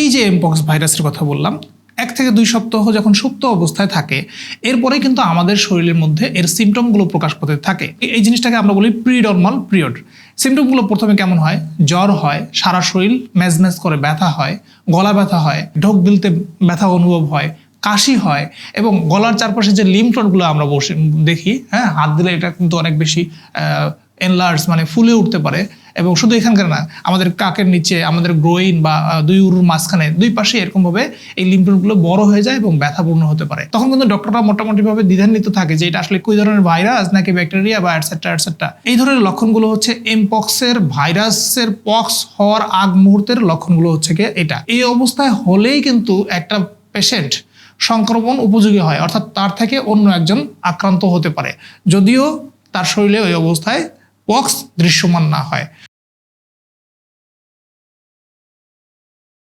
এই যে এমপক্স ভাইরাসের কথা বললাম, এক থেকে দুই সপ্তাহ যখন সুপ্ত অবস্থায় থাকে এরপরে কিন্তু আমাদের শরীরের মধ্যে এর সিমটমগুলো প্রকাশ করতে থাকে। এই জিনিসটাকে আমরা বলি প্রিডরমাল পিরিয়ড সিমটমগুলো প্রথমে কেমন হয়? জ্বর হয়, সারা শরীর ম্যাজম্যাজ করে ব্যথা হয়, গলা ব্যথা হয়, ঢোক গিলতে ব্যথা অনুভব হয়, কাশি হয় এবং গলার চারপাশে যে লিমফ্লটগুলো আমরা বসে দেখি হ্যাঁ? হাত দিলে এটা কিন্তু অনেক বেশি এনলার্জ মানে ফুলে উঠতে পারে। এবং শুধু এখানকার না, আমাদের কাকের নিচে, আমাদের গ্রোইন বা দুই উরুর মাঝখানে, দুই পাশে এরকমভাবে এই লিম্ফনোডগুলো বড় হয়ে যায় এবং ব্যথাপূর্ণ হতে পারে। তখন কিন্তু ডক্টররা মোটামুটিভাবে দ্বিধান্বিত থাকে যে এটা আসলে কই ধরনের ভাইরাস, নাকি ব্যাকটেরিয়া বা অ্যাটসেট্রা অ্যাটসেট্রা এই ধরনের লক্ষণগুলো হচ্ছে এমপক্সের ভাইরাসের পক্স হওয়ার আগ মুহূর্তের লক্ষণগুলো হচ্ছে কি এটা। এই অবস্থায় হলেই কিন্তু একটা পেশেন্ট সংক্রমণ উপযোগী হয়, অর্থাৎ তার থেকে অন্য একজন আক্রান্ত হতে পারে। যদিও তার শরীরে ওই অবস্থায় পক্স দৃশ্যমান না হয়।